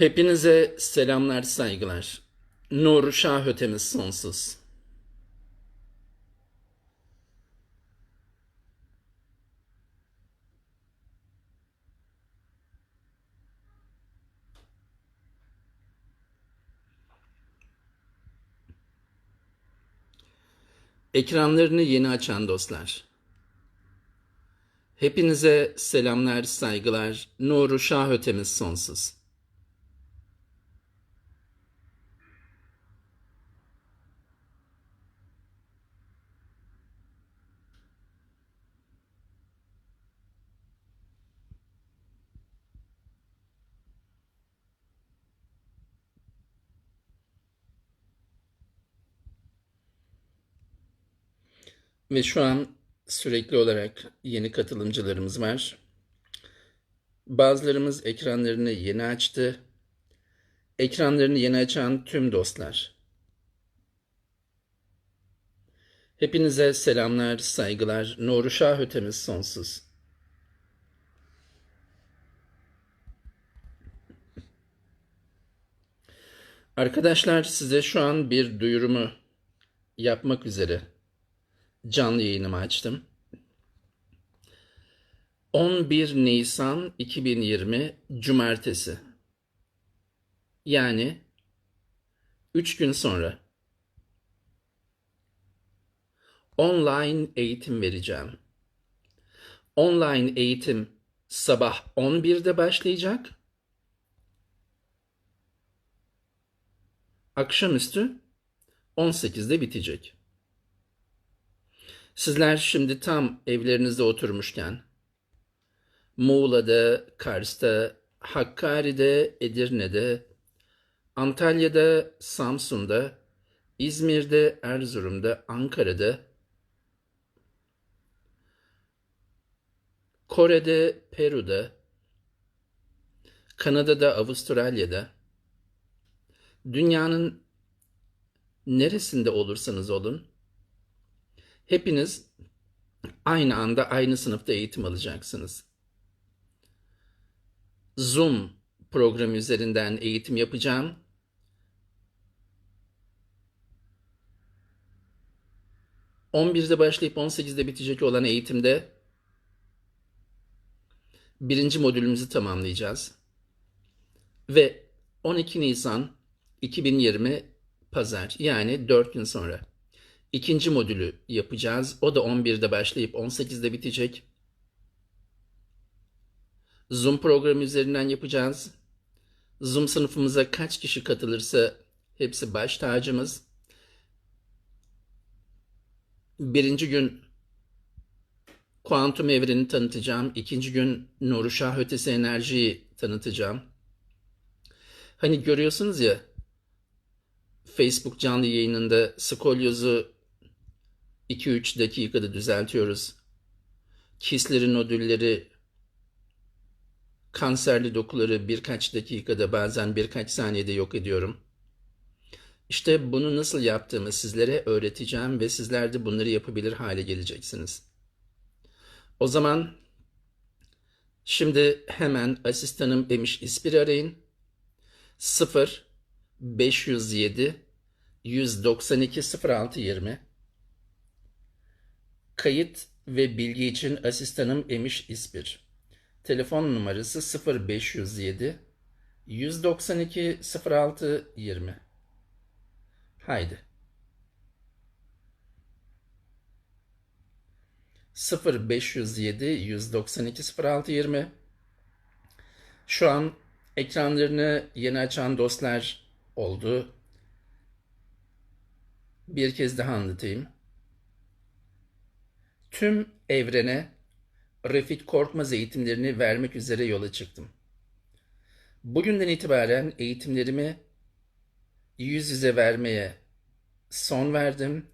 Hepinize selamlar, saygılar. Nur Şah ötemiz sonsuz. Ekranlarını yeni açan dostlar. Hepinize selamlar, saygılar. Nuru Şah ötemiz sonsuz. Ve şu an sürekli olarak yeni katılımcılarımız var. Bazılarımız ekranlarını yeni açtı. Ekranlarını yeni açan tüm dostlar. Hepinize selamlar, saygılar. Nuru Şah ötemiz sonsuz. Arkadaşlar size şu an bir duyurumu yapmak üzere canlı yayınımı açtım. 11 Nisan 2020 Cumartesi. Yani 3 gün sonra online eğitim vereceğim. Online eğitim sabah 11'de başlayacak. Akşamüstü 18'de bitecek. Sizler şimdi tam evlerinizde oturmuşken Muğla'da, Kars'ta, Hakkari'de, Edirne'de, Antalya'da, Samsun'da, İzmir'de, Erzurum'da, Ankara'da, Kore'de, Peru'da, Kanada'da, Avustralya'da, dünyanın neresinde olursanız olun, hepiniz aynı anda aynı sınıfta eğitim alacaksınız. Zoom programı üzerinden eğitim yapacağım. ...11'de başlayıp 18'de bitecek olan eğitimde... ...birinci modülümüzü tamamlayacağız. Ve 12 Nisan 2020 Pazar yani 4 gün sonra... ...ikinci modülü yapacağız. O da 11'de başlayıp 18'de bitecek. Zoom programı üzerinden yapacağız. Zoom sınıfımıza kaç kişi katılırsa hepsi baş tacımız. Birinci gün kuantum evreni tanıtacağım. İkinci gün Nuru Şah ötesi enerjiyi tanıtacağım. Hani görüyorsunuz ya Facebook canlı yayınında skolyozu 2-3 dakikada düzeltiyoruz. Kisleri, nodülleri, kanserli dokuları birkaç dakikada bazen birkaç saniyede yok ediyorum. İşte bunu nasıl yaptığımı sizlere öğreteceğim ve sizler de bunları yapabilir hale geleceksiniz. O zaman şimdi hemen asistanım Emiş İspir arayın. 0 507 192 06 20 Kayıt ve bilgi için asistanım Emiş İspir. Telefon numarası 0507 192 06 20. Haydi. 0507 192 06 20. Şu an ekranlarını yeni açan dostlar oldu. Bir kez daha anlatayım. Tüm evrene Refik Korkmaz eğitimlerini vermek üzere yola çıktım. Bugünden itibaren eğitimlerimi yüz yüze vermeye son verdim.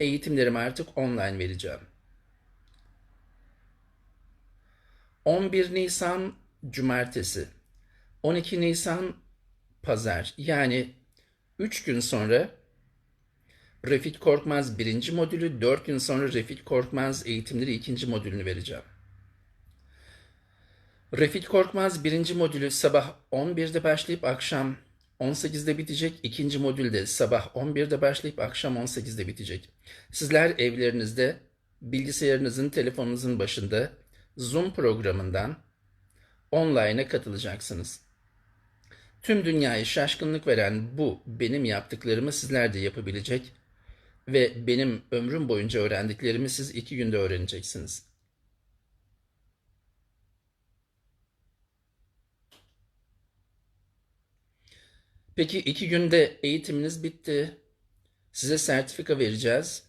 Eğitimlerimi artık online vereceğim. 11 Nisan Cumartesi, 12 Nisan Pazar yani 3 gün sonra Refik Korkmaz birinci modülü, 4 gün sonra Refik Korkmaz eğitimleri ikinci modülünü vereceğim. Refik Korkmaz birinci modülü sabah 11'de başlayıp akşam 18'de bitecek. İkinci modülde sabah 11'de başlayıp akşam 18'de bitecek. Sizler evlerinizde bilgisayarınızın, telefonunuzun başında Zoom programından online'a katılacaksınız. Tüm dünyayı şaşkınlık veren bu benim yaptıklarımı sizler de yapabilecek ve benim ömrüm boyunca öğrendiklerimi siz iki günde öğreneceksiniz. Peki iki günde eğitiminiz bitti. Size sertifika vereceğiz.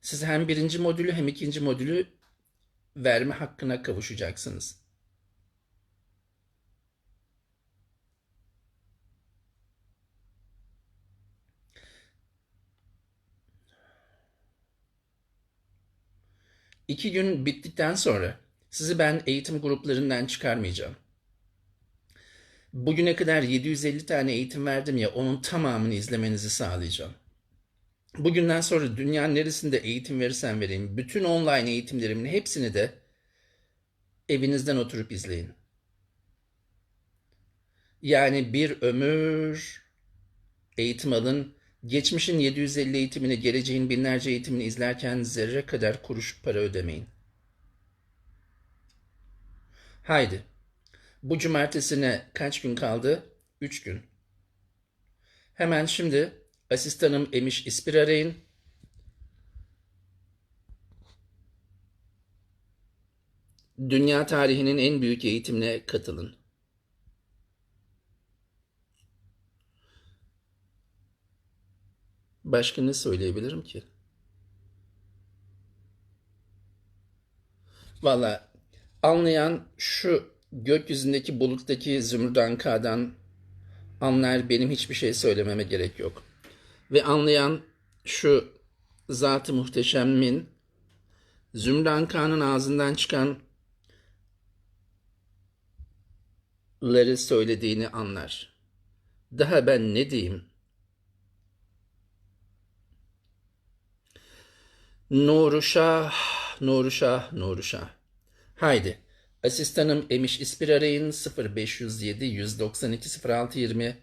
Siz hem birinci modülü hem ikinci modülü verme hakkına kavuşacaksınız. İki gün bittikten sonra sizi ben eğitim gruplarından çıkarmayacağım. Bugüne kadar 750 tane eğitim verdim ya onun tamamını izlemenizi sağlayacağım. Bugünden sonra dünyanın neresinde eğitim verirsem vereyim bütün online eğitimlerimin hepsini de evinizden oturup izleyin. Yani bir ömür eğitim alın. Geçmişin 750 eğitimini, geleceğin binlerce eğitimini izlerken zerre kadar kuruş para ödemeyin. Haydi. Bu cumartesine kaç gün kaldı? Üç gün. Hemen şimdi asistanım Emiş İspir arayın. Dünya tarihinin en büyük eğitimine katılın. Başka ne söyleyebilirim ki? Valla anlayan şu gökyüzündeki buluttaki zümrüt K'dan anlar benim hiçbir şey söylememe gerek yok. Ve anlayan şu Zat-ı Muhteşem'in Zümrüt K'nın ağzından çıkan ları söylediğini anlar. Daha ben ne diyeyim? Nuru Şah, Nuru Şah, Nuru Şah. Haydi. Asistanım Emiş İspir arayın 0507 192 06 20.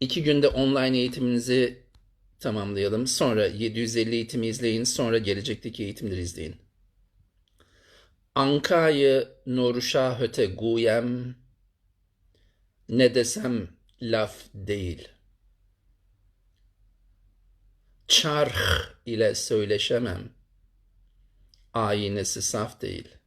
İki günde online eğitiminizi tamamlayalım. Sonra 750 eğitimi izleyin. Sonra gelecekteki eğitimleri izleyin. Anka'yı Nuruşa höte guyem ne desem laf değil. Çarh ile söyleşemem. Ayinesi saf değil.